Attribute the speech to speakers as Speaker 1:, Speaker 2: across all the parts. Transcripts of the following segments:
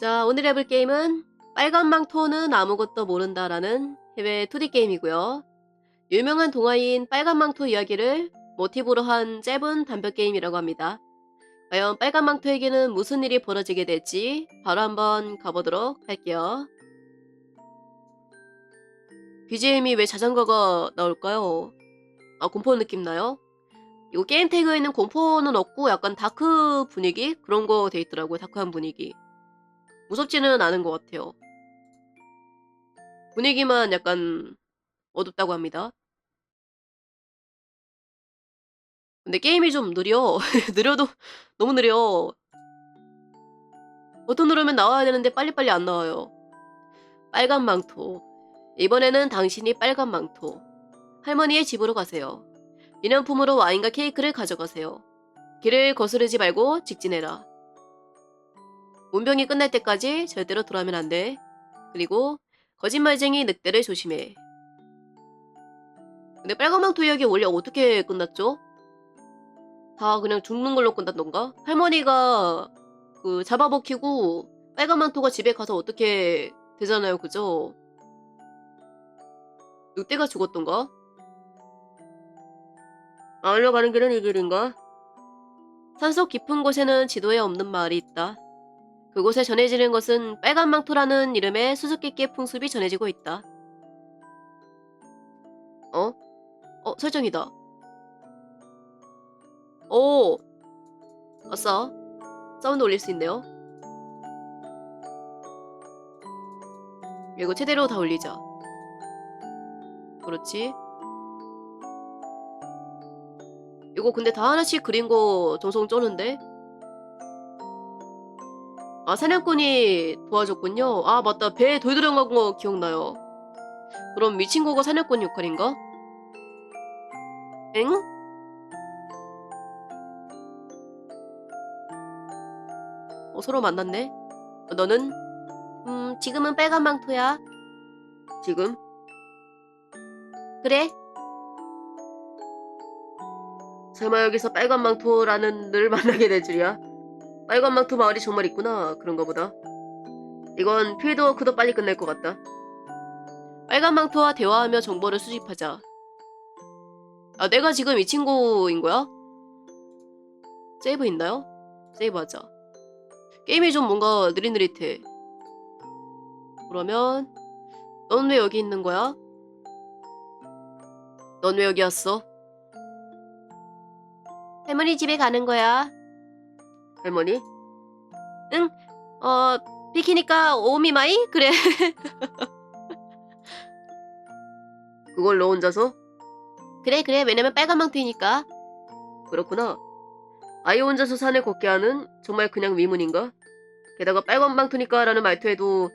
Speaker 1: 자, 오늘 해볼 게임은 빨간 망토는 아무것도 모른다라는 해외 2D 게임이고요. 유명한 동화인 빨간 망토 이야기를 모티브로 한 짧은 단편 게임이라고 합니다. 과연 빨간 망토에게는 무슨 일이 벌어지게 될지 바로 한번 가보도록 할게요. BGM이 왜 자전거가 나올까요? 아, 공포 느낌 나요? 이거 게임 태그에 있는 공포는 없고 약간 다크 분위기? 그런 거 돼 있더라고요. 다크한 분위기. 무섭지는 않은 것 같아요. 분위기만 약간 어둡다고 합니다. 근데 게임이 좀 느려. 느려도 너무 느려. 버튼 누르면 나와야 되는데 빨리빨리 안 나와요. 빨간 망토. 이번에는 당신이 빨간 망토. 할머니의 집으로 가세요. 기념품으로 와인과 케이크를 가져가세요. 길을 거스르지 말고 직진해라. 문병이 끝날 때까지 절대로 돌아오면 안 돼. 그리고 거짓말쟁이 늑대를 조심해. 근데 빨간 망토 이야기 원래 어떻게 끝났죠? 다 그냥 죽는 걸로 끝났던가? 할머니가 그 잡아먹히고 빨간 망토가 집에 가서 어떻게 되잖아요, 그죠? 늑대가 죽었던가? 아울러 가는 길은 이 길인가? 산속 깊은 곳에는 지도에 없는 마을이 있다. 그곳에 전해지는 것은 빨간 망토라는 이름의 수수께끼의 풍습이 전해지고 있다. 어? 어, 설정이다. 오! 아싸. 사운드 올릴 수 있네요. 이거 최대로 다 올리자. 그렇지. 이거 근데 다 하나씩 그린 거 정성 쩌는데? 아, 사냥꾼이 도와줬군요. 아, 맞다. 배에 돌 들어 간 거 기억나요. 그럼 미친 거가 사냥꾼 역할인가? 엥? 어, 서로 만났네. 어, 너는? 음, 지금은 빨간 망토야. 지금? 그래? 설마 여기서 빨간 망토라는 늘 만나게 될 줄이야? 빨간 망토 마을이 정말 있구나. 그런가 보다. 이건 필드워크도 빨리 끝낼 것 같다. 빨간 망토와 대화하며 정보를 수집하자. 아, 내가 지금 이 친구인 거야? 세이브 있나요? 세이브 하자. 게임이 좀 뭔가 느릿느릿해. 그러면, 넌 왜 여기 있는 거야? 넌 왜 여기 왔어? 할머니 집에 가는 거야. 할머니? 응, 어, 비키니까 오미마이? 그래. 그걸 너 혼자서? 그래, 그래. 왜냐면 빨간 망토이니까. 그렇구나. 아이 혼자서 산에 걷게 하는 정말 그냥 위문인가? 게다가 빨간 망토니까 라는 말투에도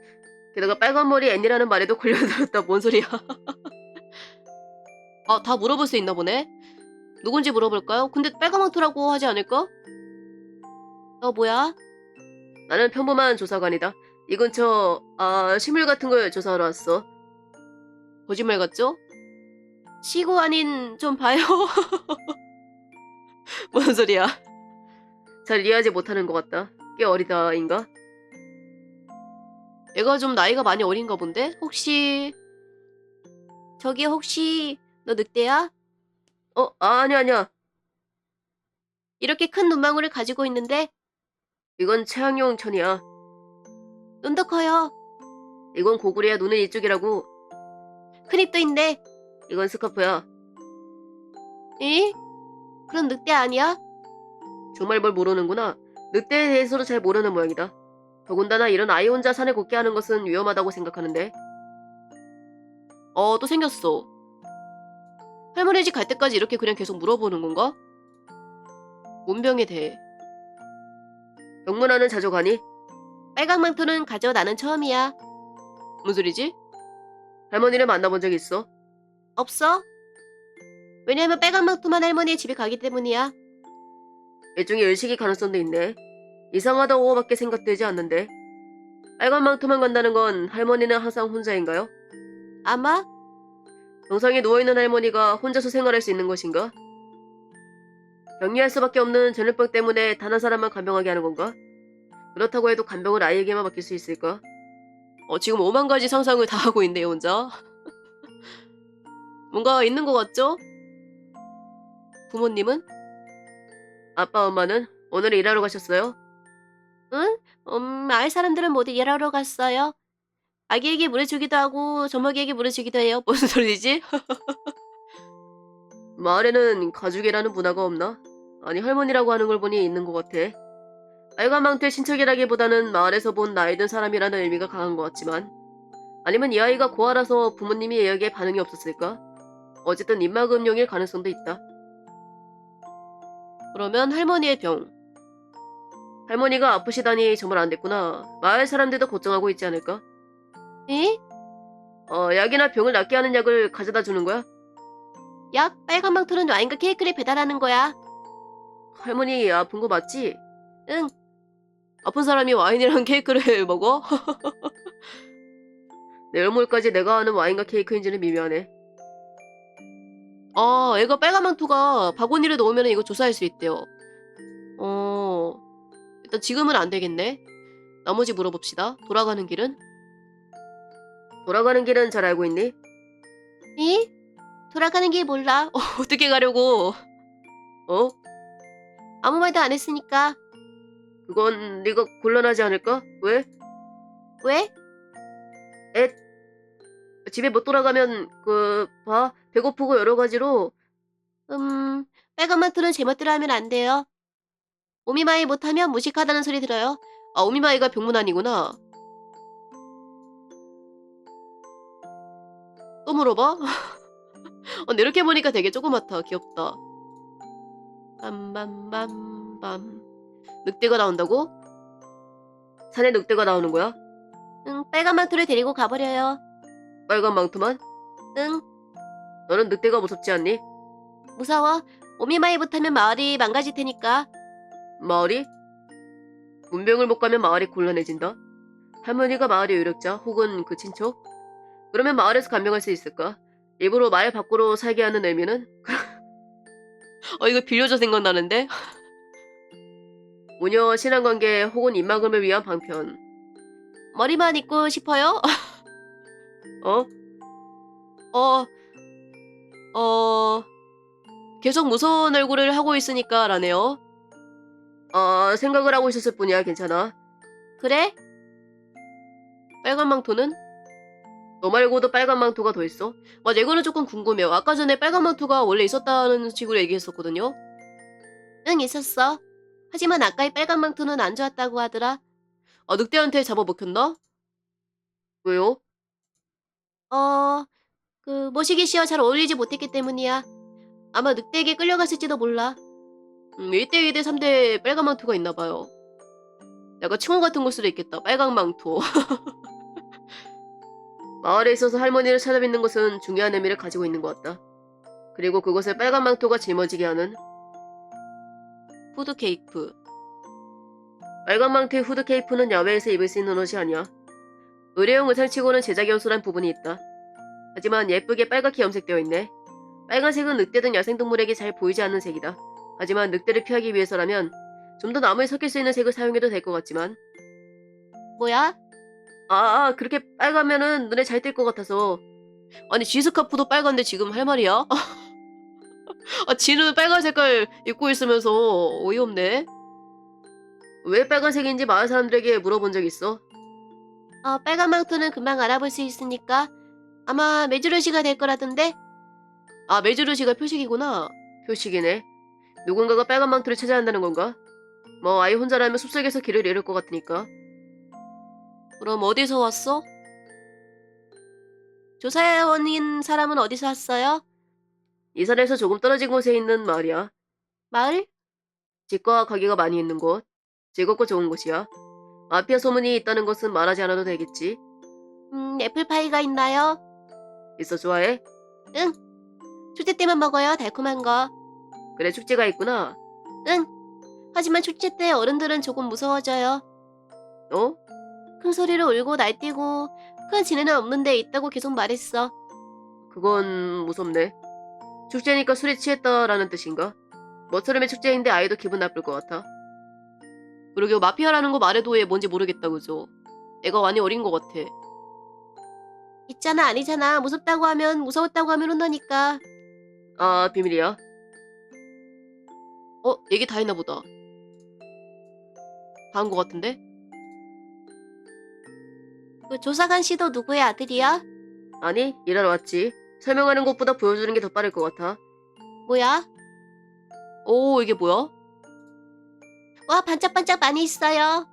Speaker 1: 게다가 빨간 머리 애니라는 말에도 걸려들었다. 뭔 소리야. 아, 다 물어볼 수 있나 보네. 누군지 물어볼까요? 근데 빨간 망토라고 하지 않을까? 너 뭐야? 나는 평범한 조사관이다. 이 근처 아 식물 같은 걸 조사하러 왔어. 거짓말 같죠? 시고 아닌 좀 봐요. 뭔 소리야? 잘 이해하지 못하는 것 같다. 꽤 어리다인가? 얘가 좀 나이가 많이 어린가 본데? 혹시 저기 혹시 너 늑대야? 어 아니야 아니야. 이렇게 큰 눈망울을 가지고 있는데 이건 최양용 천이야. 눈도 커요. 이건 고구려야 눈은 이쪽이라고. 큰 입도 있네. 이건 스카프야. 에? 그럼 늑대 아니야? 정말 뭘 모르는구나. 늑대에 대해서도 잘 모르는 모양이다. 더군다나 이런 아이 혼자 산에 걷게 하는 것은 위험하다고 생각하는데. 어, 또 생겼어. 할머니 집 갈 때까지 이렇게 그냥 계속 물어보는 건가? 문병에 대해. 병문안은 자주 가니? 빨강 망토는 가져 나는 처음이야. 무슨 소리지? 할머니를 만나본 적 있어? 없어. 왜냐면 빨강 망토만 할머니의 집에 가기 때문이야. 일종의 의식이 가능성도 있네. 이상하다고밖에 생각되지 않는데. 빨간 망토만 간다는 건 할머니는 항상 혼자인가요? 아마? 병상에 누워있는 할머니가 혼자서 생활할 수 있는 것인가? 격리할 수밖에 없는 전염병 때문에 단 한 사람만 간병하게 하는 건가? 그렇다고 해도 간병을 아이에게만 맡길 수 있을까? 어, 지금 오만 가지 상상을 다 하고 있네요, 혼자. 뭔가 있는 것 같죠? 부모님은? 아빠, 엄마는 오늘 일하러 가셨어요? 응? 음, 마을 사람들은 모두 일하러 갔어요. 아기에게 물을 주기도 하고 젖먹이에게 물을 주기도 해요. 무슨 소리지? 마을에는 가족이라는 문화가 없나? 아니 할머니라고 하는 걸 보니 있는 것 같아. 빨간 망토의 친척이라기보다는 마을에서 본 나이 든 사람이라는 의미가 강한 것 같지만 아니면 이 아이가 고아라서 부모님이 이야기에 반응이 없었을까? 어쨌든 입막음용일 가능성도 있다. 그러면 할머니의 병. 할머니가 아프시다니 정말 안 됐구나. 마을 사람들도 걱정하고 있지 않을까? 에? 어, 약이나 병을 낫게 하는 약을 가져다 주는 거야? 약? 빨간 망토는 와인과 케이크를 배달하는 거야. 할머니 아픈 거 맞지? 응. 아픈 사람이 와인이랑 케이크를 먹어? 내일모레까지 내가 아는 와인과 케이크인지는 미묘하네. 아, 애가 빨간 망토가 바구니를 넣으면 이거 조사할 수 있대요. 어, 일단 지금은 안 되겠네. 나머지 물어봅시다. 돌아가는 길은? 돌아가는 길은 잘 알고 있니? 이? 돌아가는 길 몰라. 어, 어떻게 가려고? 어? 아무 말도 안 했으니까. 그건 네가 곤란하지 않을까? 왜? 왜? 애 집에 못 돌아가면 그 봐 배고프고 여러 가지로 음 빨간 마트는 제멋대로 하면 안 돼요. 오미마이 못하면 무식하다는 소리 들어요. 아 오미마이가 병문안이구나. 또 물어봐? 어, 이렇게 보니까 되게 조그맣다. 귀엽다. 빰빰빰빰. 늑대가 나온다고? 산에 늑대가 나오는 거야? 응, 빨간 망토를 데리고 가버려요. 빨간 망토만? 응. 너는 늑대가 무섭지 않니? 무서워. 오미마이 못하면 마을이 망가질 테니까. 마을이? 문병을 못 가면 마을이 곤란해진다. 할머니가 마을의 유력자 혹은 그 친척? 그러면 마을에서 감명할 수 있을까? 일부러 마을 밖으로 살게 하는 의미는? 어 이거 빌려줘 생각나는데? 모녀 신앙관계 혹은 입막음을 위한 방편 머리만 입고 싶어요? 어? 어... 어... 계속 무서운 얼굴을 하고 있으니까 라네요 아 생각을 하고 있었을 뿐이야 괜찮아 그래? 빨간 망토는? 너 말고도 빨간 망토가 더 있어? 맞아, 이거는 조금 궁금해요. 아까 전에 빨간 망토가 원래 있었다는 식으로 얘기했었거든요. 응, 있었어. 하지만 아까의 빨간 망토는 안 좋았다고 하더라. 아, 늑대한테 잡아먹혔나? 왜요? 어, 그, 모시기 씨와 잘 어울리지 못했기 때문이야. 아마 늑대에게 끌려갔을지도 몰라. 음, 1대, 2대, 3대 빨간 망토가 있나봐요. 약간 칭호 같은 걸 수도 있겠다. 빨간 망토. 마을에 있어서 할머니를 찾아뵙는 것은 중요한 의미를 가지고 있는 것 같다. 그리고 그것을 빨간 망토가 짊어지게 하는 후드 케이프. 빨간 망토의 후드 케이프는 야외에서 입을 수 있는 옷이 아니야. 의뢰용 의상치고는 제작이 어수한 부분이 있다. 하지만 예쁘게 빨갛게 염색되어 있네. 빨간색은 늑대 등 야생동물에게 잘 보이지 않는 색이다. 하지만 늑대를 피하기 위해서라면 좀 더 나무에 섞일 수 있는 색을 사용해도 될 것 같지만 뭐야? 아, 아, 그렇게 빨가면은 눈에 잘 띌 것 같아서. 아니, 지 스카프도 빨간데 지금 할 말이야? 아, 지는 빨간 색깔 입고 있으면서 어이없네. 왜 빨간색인지 마을 사람들에게 물어본 적 있어? 아, 빨간 망토는 금방 알아볼 수 있으니까 아마 메주르시가 될 거라던데? 아, 메주르시가 표식이구나. 표식이네. 누군가가 빨간 망토를 찾아야 한다는 건가? 뭐 아이 혼자라면 숲속에서 길을 잃을 것 같으니까. 그럼 어디서 왔어? 조사원인 사람은 어디서 왔어요? 이 산에서 조금 떨어진 곳에 있는 마을이야. 마을? 집과 가게가 많이 있는 곳. 즐겁고 좋은 곳이야. 마피아 소문이 있다는 것은 말하지 않아도 되겠지. 음, 애플파이가 있나요? 있어 좋아해? 응. 축제 때만 먹어요, 달콤한 거. 그래, 축제가 있구나. 응. 하지만 축제 때 어른들은 조금 무서워져요. 어? 큰 소리로 울고 날뛰고 큰 지네는 없는 데 있다고 계속 말했어. 그건 무섭네. 축제니까 술에 취했다라는 뜻인가? 머처럼의 축제인데 아이도 기분 나쁠 것 같아. 그러게 마피아라는 거 말해도 얘 뭔지 모르겠다 그죠? 애가 많이 어린 것 같아. 있잖아 아니잖아 무섭다고 하면 무서웠다고 하면 혼나니까. 아 비밀이야. 어 얘기 다 했나 보다. 다 한 것 같은데? 그 조사관 씨도 누구의 아들이야? 아니 일하러 왔지. 설명하는 것보다 보여주는 게 더 빠를 것 같아. 뭐야? 오 이게 뭐야? 와 반짝반짝 많이 있어요.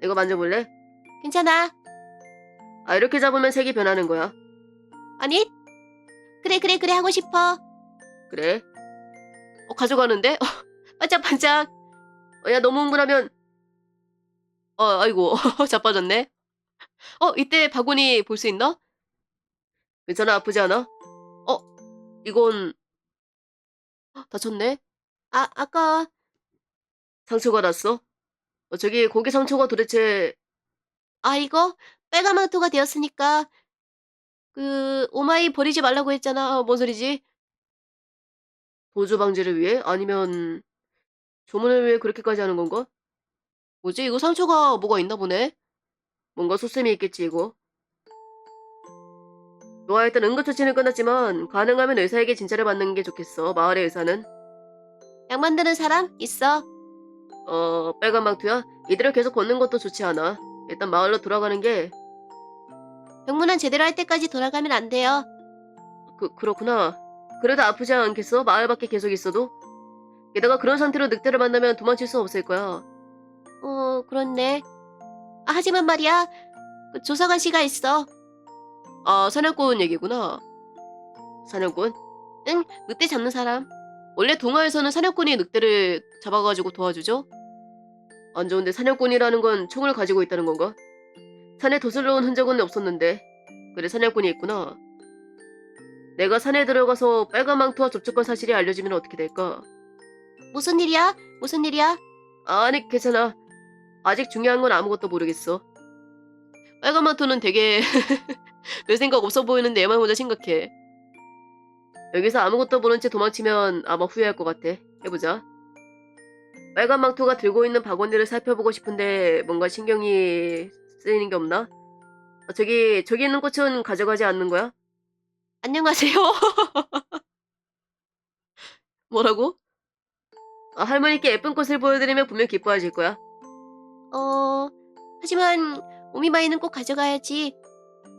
Speaker 1: 이거 만져볼래? 괜찮아. 아 이렇게 잡으면 색이 변하는 거야. 아니? 그래 그래 그래 하고 싶어. 그래. 어 가져가는데? 반짝반짝. 어, 야 너무 흥분하면 어 아이고 자빠졌네. 어 이때 바구니 볼 수 있나? 괜찮아 아프지 않아? 어 이건 헉, 다쳤네. 아 아까 상처가 났어? 어, 저기 고기 상처가 도대체 아 이거 빨간 망토가 되었으니까 그 오마이 버리지 말라고 했잖아. 어, 뭔 소리지? 도주 방지를 위해? 아니면 조문을 위해 그렇게까지 하는 건가? 뭐지? 이거 상처가 뭐가 있나 보네? 뭔가 소쌤이 있겠지 이거. 좋아 일단 응급처치는 끝났지만 가능하면 의사에게 진찰을 받는 게 좋겠어. 마을의 의사는. 약 만드는 사람? 있어. 어 빨간 망토야? 이대로 계속 걷는 것도 좋지 않아. 일단 마을로 돌아가는 게 병문안 제대로 할 때까지 돌아가면 안 돼요. 그 그렇구나. 그래도 아프지 않겠어? 마을 밖에 계속 있어도? 게다가 그런 상태로 늑대를 만나면 도망칠 수 없을 거야. 어, 그렇네. 아, 하지만 말이야. 그 조사관 씨가 있어. 아, 사냥꾼 얘기구나. 사냥꾼? 응, 늑대 잡는 사람. 원래 동화에서는 사냥꾼이 늑대를 잡아가지고 도와주죠? 안 좋은데 사냥꾼이라는 건 총을 가지고 있다는 건가? 산에 도슬러 온 흔적은 없었는데. 그래, 사냥꾼이 있구나. 내가 산에 들어가서 빨간 망토와 접촉한 사실이 알려지면 어떻게 될까? 무슨 일이야? 무슨 일이야? 아니, 괜찮아. 아직 중요한 건 아무것도 모르겠어. 빨간 망토는 되게 별 생각 없어 보이는데 얘만 혼자 심각해. 여기서 아무것도 모른 채 도망치면 아마 후회할 것 같아. 해보자. 빨간 망토가 들고 있는 바구니를 살펴보고 싶은데 뭔가 신경이 쓰이는 게 없나? 아, 저기 저기 있는 꽃은 가져가지 않는 거야? 안녕하세요. 뭐라고? 아, 할머니께 예쁜 꽃을 보여드리면 분명 기뻐하실 거야. 어, 하지만 오미마이는 꼭 가져가야지.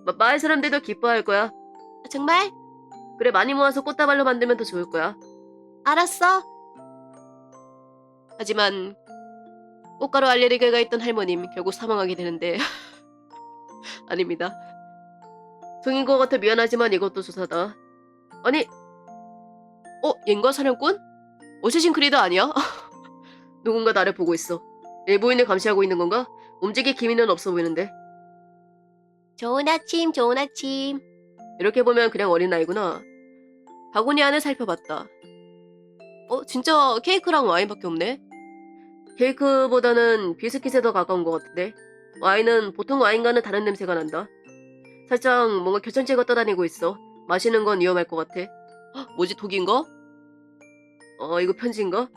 Speaker 1: 마, 마을 사람들도 기뻐할 거야. 아, 정말? 그래 많이 모아서 꽃다발로 만들면 더 좋을 거야. 알았어. 하지만 꽃가루 알레르기가 있던 할머님 결국 사망하게 되는데 아닙니다. 종인 것 같아 미안하지만 이것도 조사다. 아니, 어, 얜가 사냥꾼? 어쌔신 크리드 아니야? 누군가 나를 보고 있어. 일부인을 감시하고 있는 건가? 움직일 기미는 없어 보이는데. 좋은 아침, 좋은 아침. 이렇게 보면 그냥 어린아이구나. 바구니 안을 살펴봤다. 어, 진짜 케이크랑 와인밖에 없네? 케이크보다는 비스킷에 더 가까운 것 같은데. 와인은 보통 와인과는 다른 냄새가 난다. 살짝 뭔가 결정체가 떠다니고 있어. 마시는 건 위험할 것 같아. 헉, 뭐지, 독인가? 어, 이거 편지인가?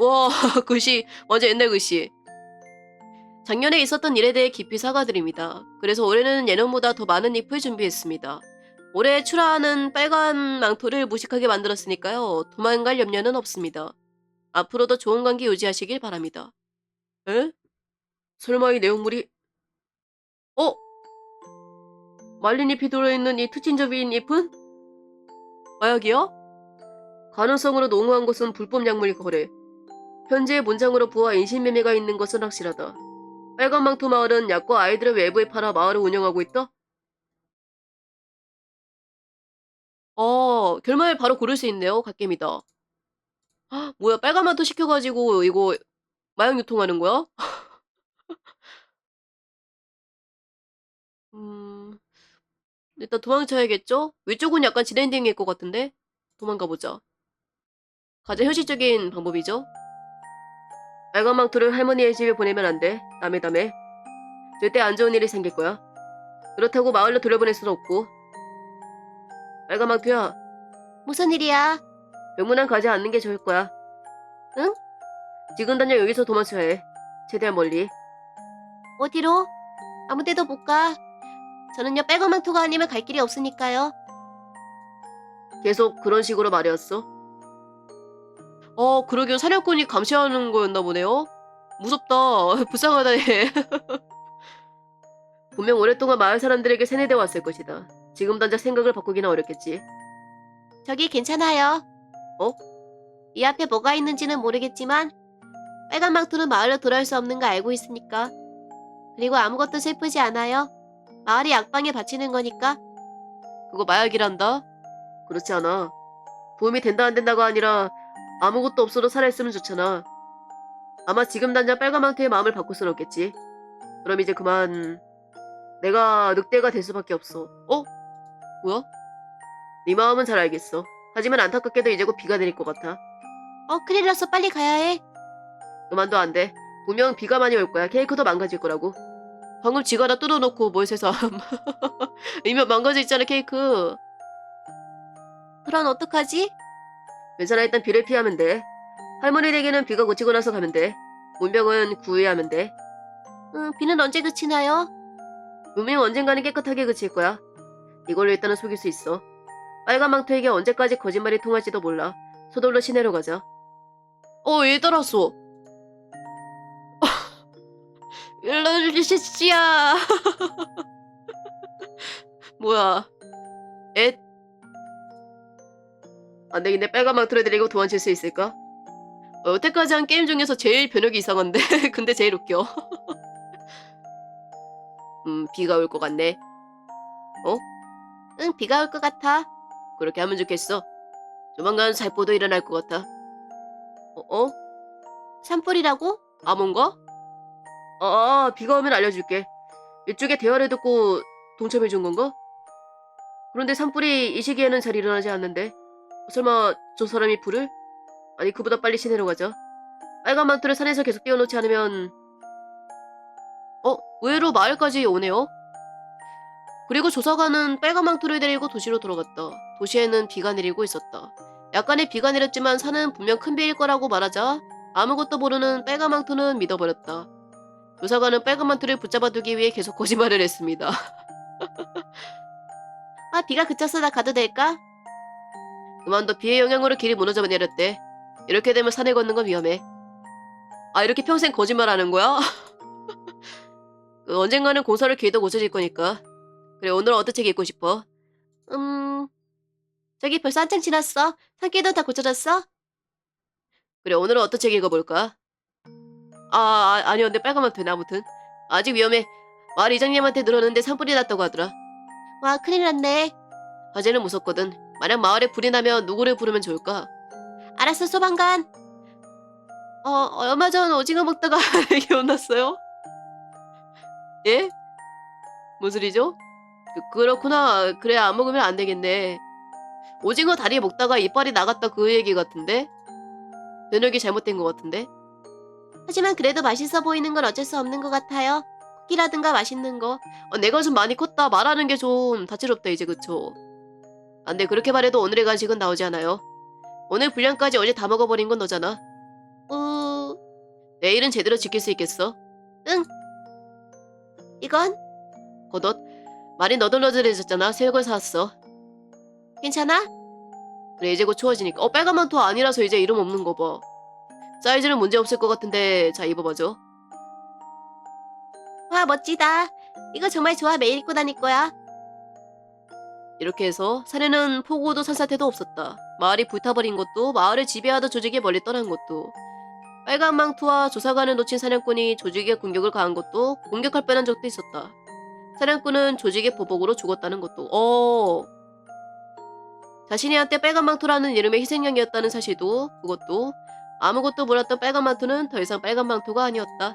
Speaker 1: 와, 글씨, 완전 옛날 글씨. 작년에 있었던 일에 대해 깊이 사과드립니다. 그래서 올해는 예년보다 더 많은 잎을 준비했습니다. 올해 출하하는 빨간 망토를 무식하게 만들었으니까요. 도망갈 염려는 없습니다. 앞으로도 좋은 관계 유지하시길 바랍니다. 에? 설마 이 내용물이... 어? 말린 잎이 들어있는 이 투친접인 잎은? 마약이야? 가능성으로 농후한 것은 불법 약물 거래. 현재의 문장으로 부와 인신매매가 있는 것은 확실하다. 빨간 망토 마을은 약과 아이들을 외부에 팔아 마을을 운영하고 있다? 어, 결말 바로 고를 수 있네요. 갓겜이다. 헉, 뭐야, 빨간 망토 시켜가지고 이거 마약 유통하는 거야? 음, 일단 도망쳐야겠죠? 위쪽은 약간 진엔딩일 것 같은데? 도망가 보자. 가장 현실적인 방법이죠. 빨간 망토를 할머니의 집에 보내면 안 돼. 남의 담에. 절대 안 좋은 일이 생길 거야. 그렇다고 마을로 돌려보낼 수는 없고. 빨간 망토야. 무슨 일이야? 병문안 가지 않는 게 좋을 거야. 응? 지금 당장 여기서 도망쳐야 해. 최대한 멀리. 어디로? 아무 데도 못 가. 저는요 빨간 망토가 아니면 갈 길이 없으니까요. 계속 그런 식으로 말해왔어. 어, 그러기엔 사냥꾼이 감시하는 거였나 보네요. 무섭다. 불쌍하다 얘. 분명 오랫동안 마을 사람들에게 세뇌돼 왔을 것이다. 지금 당장 생각을 바꾸기는 어렵겠지. 저기 괜찮아요. 어? 이 앞에 뭐가 있는지는 모르겠지만 빨간 망토는 마을로 돌아올 수 없는 거 알고 있으니까. 그리고 아무것도 슬프지 않아요. 마을이 약방에 바치는 거니까. 그거 마약이란다? 그렇지 않아. 도움이 된다 안 된다가 아니라 아무것도 없어도 살아있으면 좋잖아. 아마 지금 당장 빨간 망토의 마음을 바꿀 순 없겠지. 그럼 이제 그만 내가 늑대가 될 수밖에 없어. 어? 뭐야? 네 마음은 잘 알겠어. 하지만 안타깝게도 이제 곧 비가 내릴 것 같아. 어, 큰일 났어. 빨리 가야 해. 그만도 안 돼. 분명 비가 많이 올 거야. 케이크도 망가질 거라고. 방금 지가 다 뜯어놓고 뭘 세상. 이미 망가져 있잖아, 케이크. 그럼 어떡하지? 괜찮아, 일단 비를 피하면 돼. 할머니 댁에는 비가 그치고 나서 가면 돼. 문병은 구해야 하면 돼. 응, 비는 언제 그치나요? 분명 언젠가는 깨끗하게 그칠 거야. 이걸로 일단은 속일 수 있어. 빨간 망토에게 언제까지 거짓말이 통할지도 몰라. 서둘러 시내로 가자. 어, 얘 따랐어. 일러주시지야. 뭐야. 엣. 안 되겠네. 빨간 망토를 데리고 도망칠 수 있을까? 어, 여태까지 한 게임 중에서 제일 변혁이 이상한데. 근데 제일 웃겨. 음, 비가 올 것 같네. 어? 응, 비가 올 것 같아. 그렇게 하면 좋겠어. 조만간 살포도 일어날 것 같아. 어? 어? 산불이라고? 아, 아, 비가 오면 알려줄게. 이쪽에 대화를 듣고 동참해준 건가? 그런데 산불이 이 시기에는 잘 일어나지 않는데. 설마 저 사람이 불을? 아니 그보다 빨리 시내로 가자. 빨간 망토를 산에서 계속 띄워놓지 않으면 어? 의외로 마을까지 오네요. 그리고 조사관은 빨간 망토를 데리고 도시로 돌아갔다. 도시에는 비가 내리고 있었다. 약간의 비가 내렸지만 산은 분명 큰 비일 거라고 말하자 아무것도 모르는 빨간 망토는 믿어버렸다. 조사관은 빨간 망토를 붙잡아두기 위해 계속 거짓말을 했습니다. 아 비가 그쳤어 나 가도 될까? 그만둬 비의 영향으로 길이 무너져 내렸대. 이렇게 되면 산에 걷는 건 위험해. 아 이렇게 평생 거짓말하는 거야? 그 언젠가는 공사를 기회도 고쳐질 거니까. 그래 오늘은 어떤 책 읽고 싶어? 음 저기 벌써 한창 지났어. 산길도 다 고쳐졌어? 그래 오늘은 어떤 책 읽어볼까? 아, 아 아니요 근데 빨간만 되나 아무튼 아직 위험해. 마을 이장님한테 늘었는데 산불이 났다고 하더라. 와 큰일 났네. 화재는 무섭거든. 만약 마을에 불이 나면 누구를 부르면 좋을까? 알았어 소방관. 어 얼마 전 오징어 먹다가 기억났어요? 예? 무슨 소리죠? 그, 그렇구나. 그래 안 먹으면 안 되겠네. 오징어 다리 먹다가 이빨이 나갔다 그 얘기 같은데? 면역이 잘못된 것 같은데? 하지만 그래도 맛있어 보이는 건 어쩔 수 없는 것 같아요. 쿠키라든가 맛있는 거. 어, 내가 좀 많이 컸다 말하는 게 좀 다채롭다 이제 그쵸? 안돼 그렇게 말해도 오늘의 간식은 나오지 않아요. 오늘 분량까지 어제 다 먹어버린 건 너잖아. 어... 내일은 제대로 지킬 수 있겠어? 응. 이건? 겉옷. 말이 너덜너덜해졌잖아. 새걸 사왔어. 괜찮아? 그래 이제 곧 추워지니까. 어 빨간 망토 아니라서 이제 이름 없는 거 봐. 사이즈는 문제 없을 것 같은데 자 입어봐줘. 와 멋지다. 이거 정말 좋아 매일 입고 다닐 거야. 이렇게 해서 산에는 폭우도 산사태도 없었다. 마을이 불타버린 것도 마을을 지배하던 조직이 멀리 떠난 것도 빨간 망토와 조사관을 놓친 사냥꾼이 조직의 공격을 가한 것도 공격할 뻔한 적도 있었다. 사냥꾼은 조직의 보복으로 죽었다는 것도 어 자신이 한때 빨간 망토라는 이름의 희생양이었다는 사실도 그것도 아무것도 몰랐던 빨간 망토는 더 이상 빨간 망토가 아니었다.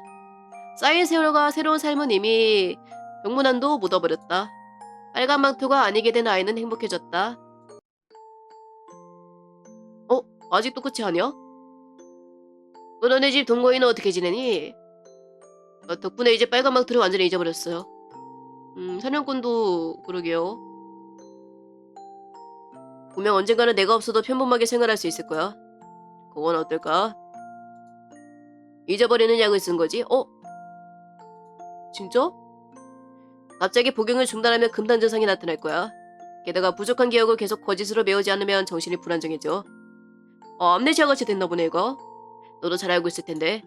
Speaker 1: 쌓인 세월과 새로운 삶은 이미 병문안도 묻어버렸다. 빨간 망토가 아니게 된 아이는 행복해졌다. 어? 아직도 끝이 아니야? 너 너네 집 동거인은 어떻게 지내니? 어, 덕분에 이제 빨간 망토를 완전히 잊어버렸어요. 음, 사냥꾼도 그러게요. 분명 언젠가는 내가 없어도 평범하게 생활할 수 있을 거야. 그건 어떨까? 잊어버리는 약을 쓴 거지? 어? 진짜? 갑자기 복용을 중단하면 금단 증상이 나타날 거야. 게다가 부족한 기억을 계속 거짓으로 메우지 않으면 정신이 불안정해져. 어, 암네시아 같이 됐나 보네, 이거. 너도 잘 알고 있을 텐데.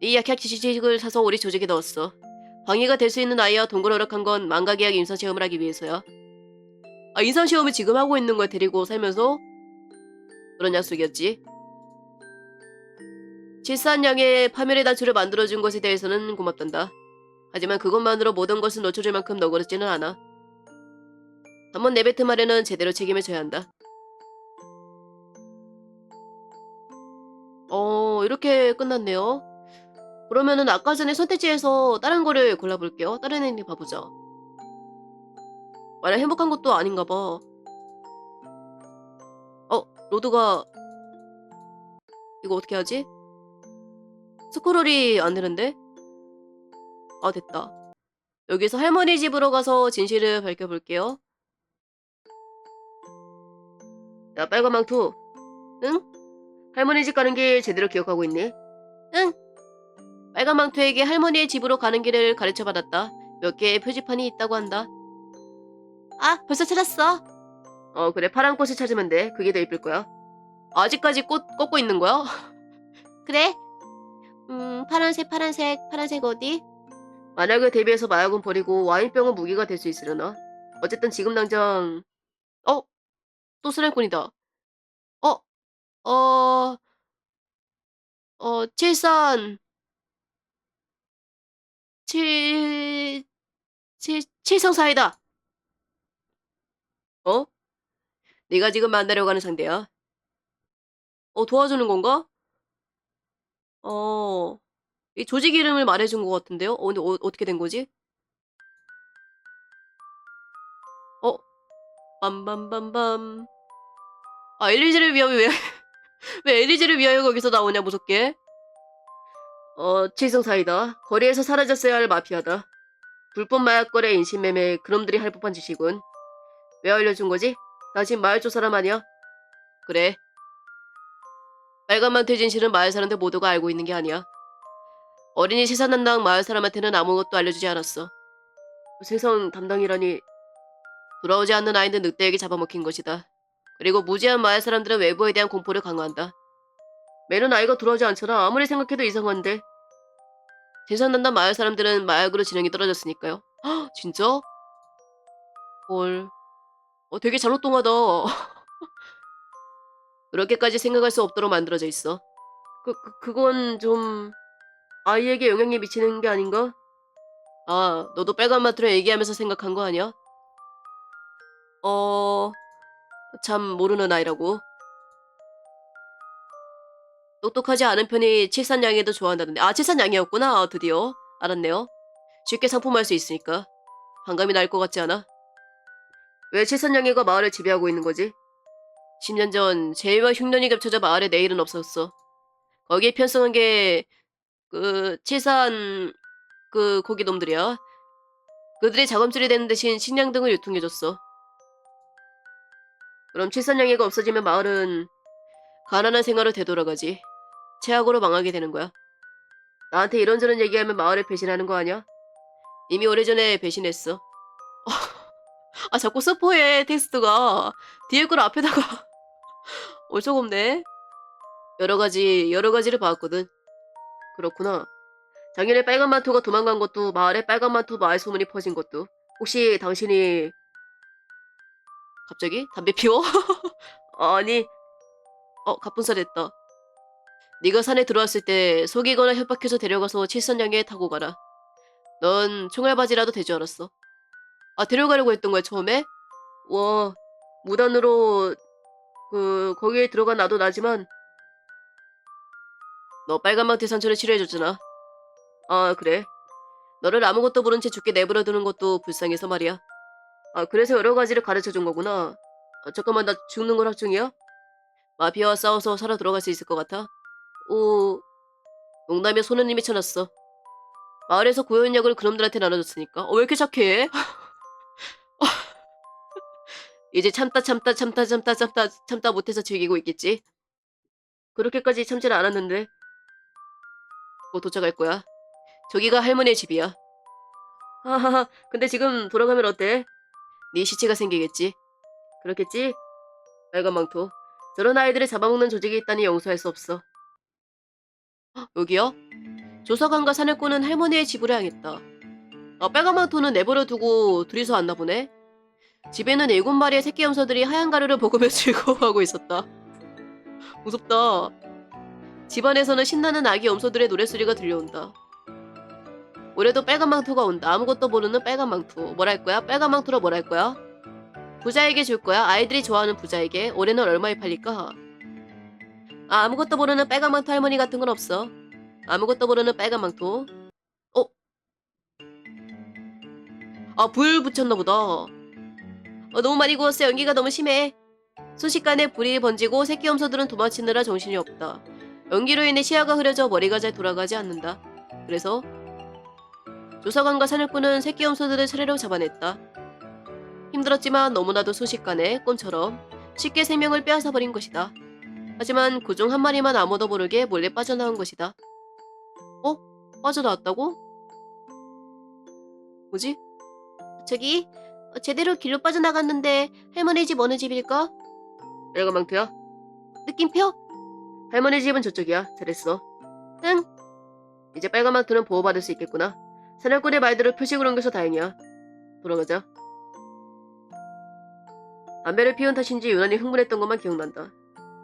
Speaker 1: 이 약약 지식을 사서 우리 조직에 넣었어. 방해가 될 수 있는 아이와 동거를 허락한 건 망가계약 임상시험을 하기 위해서야. 아, 임상시험을 지금 하고 있는 걸 데리고 살면서? 그런 약속이었지. 질산 양의 파멸의 단추를 만들어준 것에 대해서는 고맙단다. 하지만 그것만으로 모든 것을 놓쳐줄 만큼 너그럽지는 않아. 한번 내뱉은 말에는 제대로 책임을 져야 한다. 어, 이렇게 끝났네요. 그러면은 아까 전에 선택지에서 다른 거를 골라볼게요. 다른 애니 봐보자. 마냥 행복한 것도 아닌가 봐. 어, 로드가 이거 어떻게 하지? 스크롤이 안 되는데? 아, 됐다. 여기서 할머니 집으로 가서 진실을 밝혀볼게요. 야, 빨간 망토. 응? 할머니 집 가는 길 제대로 기억하고 있니? 응. 빨간 망토에게 할머니의 집으로 가는 길을 가르쳐 받았다. 몇 개의 표지판이 있다고 한다. 아, 벌써 찾았어. 어, 그래. 파란 꽃을 찾으면 돼. 그게 더 이쁠 거야. 아직까지 꽃 꽂고 있는 거야? 그래. 음, 파란색, 파란색, 파란색 어디? 만약에 대비해서 마약은 버리고 와인병은 무기가 될 수 있으려나? 어쨌든 지금 당장 어? 또 쓰레꾼이다. 어? 어... 어... 칠산... 칠... 칠... 칠성사이다. 어? 네가 지금 만나려고 하는 상대야. 어, 도와주는 건가? 어... 이 조직 이름을 말해준 것 같은데요? 어, 근데 어, 어떻게 된 거지? 어? 빰빰빰빰. 아, 엘리지를 위하여 왜, 왜 엘리지를 위하여 거기서 나오냐, 무섭게. 어, 칠성사이다. 거리에서 사라졌어야 할 마피아다. 불법 마약 거래 인신매매 그놈들이 할 법한 짓이군. 왜 알려준 거지? 당신 마을 쪽 사람 아니야? 그래. 빨간만 퇴진 실은 마을 사람들 모두가 알고 있는 게 아니야. 어린이 시선 담당 마을 사람한테는 아무것도 알려주지 않았어. 세상 담당이라니 돌아오지 않는 아이는 늑대에게 잡아먹힌 것이다. 그리고 무지한 마을 사람들은 외부에 대한 공포를 강화한다. 매는 아이가 돌아오지 않잖아. 아무리 생각해도 이상한데. 세상 담당 마을 사람들은 마약으로 지능이 떨어졌으니까요. 헉, 진짜? 헐. 어, 되게 잘로똥하다. 그렇게까지 생각할 수 없도록 만들어져 있어. 그, 그, 그건 좀... 아이에게 영향이 미치는 게 아닌가? 아, 너도 빨간 마트로 얘기하면서 생각한 거 아니야? 어... 참 모르는 아이라고. 똑똑하지 않은 편이 칠산양이도 좋아한다던데. 아, 칠산양이었구나. 아, 드디어. 알았네요. 쉽게 상품할 수 있으니까. 반감이 날 것 같지 않아? 왜 칠산양이가 마을을 지배하고 있는 거지? 10년 전 재해와 흉년이 겹쳐져 마을에 내일은 없었어. 거기에 편성한 게 그 칠산 그 고기 놈들이야. 그들이 자금줄이 되는 대신 식량 등을 유통해줬어. 그럼 칠산양이가 없어지면 마을은 가난한 생활을 되돌아가지. 최악으로 망하게 되는 거야. 나한테 이런저런 얘기하면 마을을 배신하는 거 아니야? 이미 오래전에 배신했어. 아 자꾸 스포해 텍스트가 뒤에 걸 앞에다가 어처구 없네. 여러 가지 여러 가지를 봐왔거든. 그렇구나. 작년에 빨간 만토가 도망간 것도 마을에 빨간 만토 마을 소문이 퍼진 것도 혹시 당신이 갑자기 담배 피워? 아니 어 갑분살 했다. 네가 산에 들어왔을 때 속이거나 협박해서 데려가서 칠선양에 타고 가라. 넌 총알바지라도 될줄 알았어. 아 데려가려고 했던 거야 처음에? 와 무단으로 그 거기에 들어간 나도 나지만 너 빨간망태 상처를 치료해줬잖아. 아 그래. 너를 아무것도 모른 채 죽게 내버려 두는 것도 불쌍해서 말이야. 아 그래서 여러 가지를 가르쳐준 거구나. 아, 잠깐만 나 죽는 걸 확중이야? 마피아와 싸워서 살아 돌아갈 수 있을 것 같아? 오 농담에 이미 쳐놨어. 마을에서 고연약을 그놈들한테 나눠줬으니까. 어, 왜 이렇게 착해? 이제 참다 참다 참다 참다 참다 참다 못해서 즐기고 있겠지. 그렇게까지 참지는 않았는데. 곧 도착할 거야. 저기가 할머니의 집이야. 하하하, 근데 지금 돌아가면 어때? 네 시체가 생기겠지. 그렇겠지? 빨간 망토. 저런 아이들을 잡아먹는 조직이 있다니 용서할 수 없어. 헉, 여기요? 조사관과 사냥꾼은 할머니의 집으로 향했다. 아, 빨간 망토는 내버려 두고 둘이서 왔나 보네. 집에는 일곱 마리의 새끼 염소들이 하얀 가루를 먹으며 즐거워하고 있었다. 무섭다. 집안에서는 신나는 아기 염소들의 노랫소리가 들려온다. 올해도 빨간 망토가 온다. 아무것도 모르는 빨간 망토. 뭘할 거야? 빨간 망토로 뭘할 거야? 부자에게 줄 거야? 아이들이 좋아하는 부자에게. 올해는 얼마에 팔릴까? 아, 아무것도 모르는 빨간 망토 할머니 같은 건 없어. 아무것도 모르는 빨간 망토. 어? 아, 불 붙였나 보다. 어, 너무 많이 구웠어. 연기가 너무 심해. 순식간에 불이 번지고 새끼 염소들은 도망치느라 정신이 없다. 연기로 인해 시야가 흐려져 머리가 잘 돌아가지 않는다. 그래서 조사관과 사냥꾼은 새끼 염소들을 차례로 잡아냈다. 힘들었지만 너무나도 순식간에 꿈처럼 쉽게 생명을 빼앗아버린 것이다. 하지만 그중 한 마리만 아무도 모르게 몰래 빠져나온 것이다. 어? 빠져나왔다고? 뭐지? 저기 어, 제대로 길로 빠져나갔는데 할머니 집 어느 집일까? 빨간 망토야? 느낌표? 할머니 집은 저쪽이야. 잘했어. 응. 이제 빨간 망토는 보호받을 수 있겠구나. 사냥꾼의 말대로 표식을 옮겨서 다행이야. 돌아가자. 담배를 피운 탓인지 유난히 흥분했던 것만 기억난다.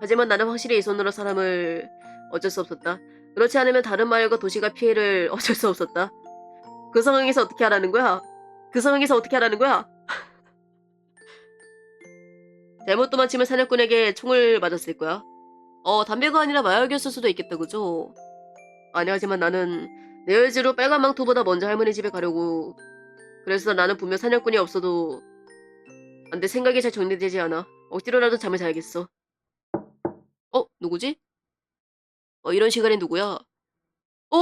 Speaker 1: 하지만 나는 확실히 이 손으로 사람을 어쩔 수 없었다. 그렇지 않으면 다른 마을과 도시가 피해를 어쩔 수 없었다. 그 상황에서 어떻게 하라는 거야? 그 상황에서 어떻게 하라는 거야? 잘못 도망치면 사냥꾼에게 총을 맞았을 거야. 어, 담배가 아니라 마약이었을 수도 있겠다, 그죠? 아니, 하지만 나는 내 의지로 빨간 망토보다 먼저 할머니 집에 가려고. 그래서 나는 분명 사냥꾼이 없어도 안 돼, 생각이 잘 정리되지 않아. 억지로라도 잠을 자야겠어. 어, 누구지? 어, 이런 시간에 누구야? 어!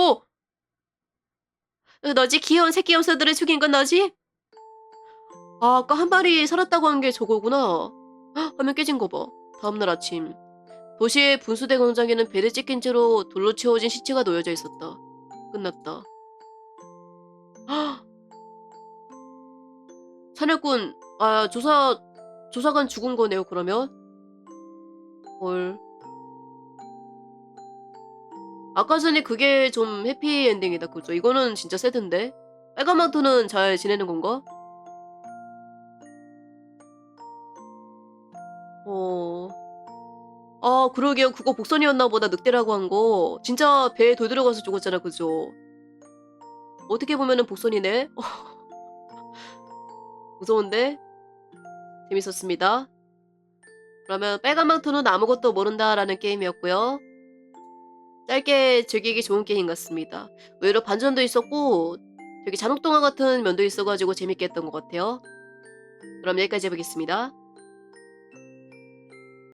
Speaker 1: 어, 너지? 귀여운 새끼 염소들을 죽인 건 너지? 아, 아까 한 마리 살았다고 한 게 저거구나. 헉, 화면 깨진 거 봐. 다음날 아침. 도시의 분수대 광장에는 배를 찢긴 채로 돌로 채워진 시체가 놓여져 있었다. 끝났다. 헉! 사냥꾼, 아, 조사, 조사관 죽은 거네요, 그러면? 헐. 아까 전에 그게 좀 해피엔딩이다, 그죠? 이거는 진짜 새든데? 빨간 망토는 잘 지내는 건가? 아, 그러게요. 그거 복선이었나 보다. 늑대라고 한 거. 진짜 배에 돌 들어가서 죽었잖아, 그죠? 어떻게 보면은 복선이네? 무서운데? 재밌었습니다. 그러면 빨간 망토는 아무것도 모른다라는 게임이었고요. 짧게 즐기기 좋은 게임 같습니다. 의외로 반전도 있었고 되게 잔혹동화 같은 면도 있어가지고 재밌게 했던 것 같아요. 그럼 여기까지 해보겠습니다.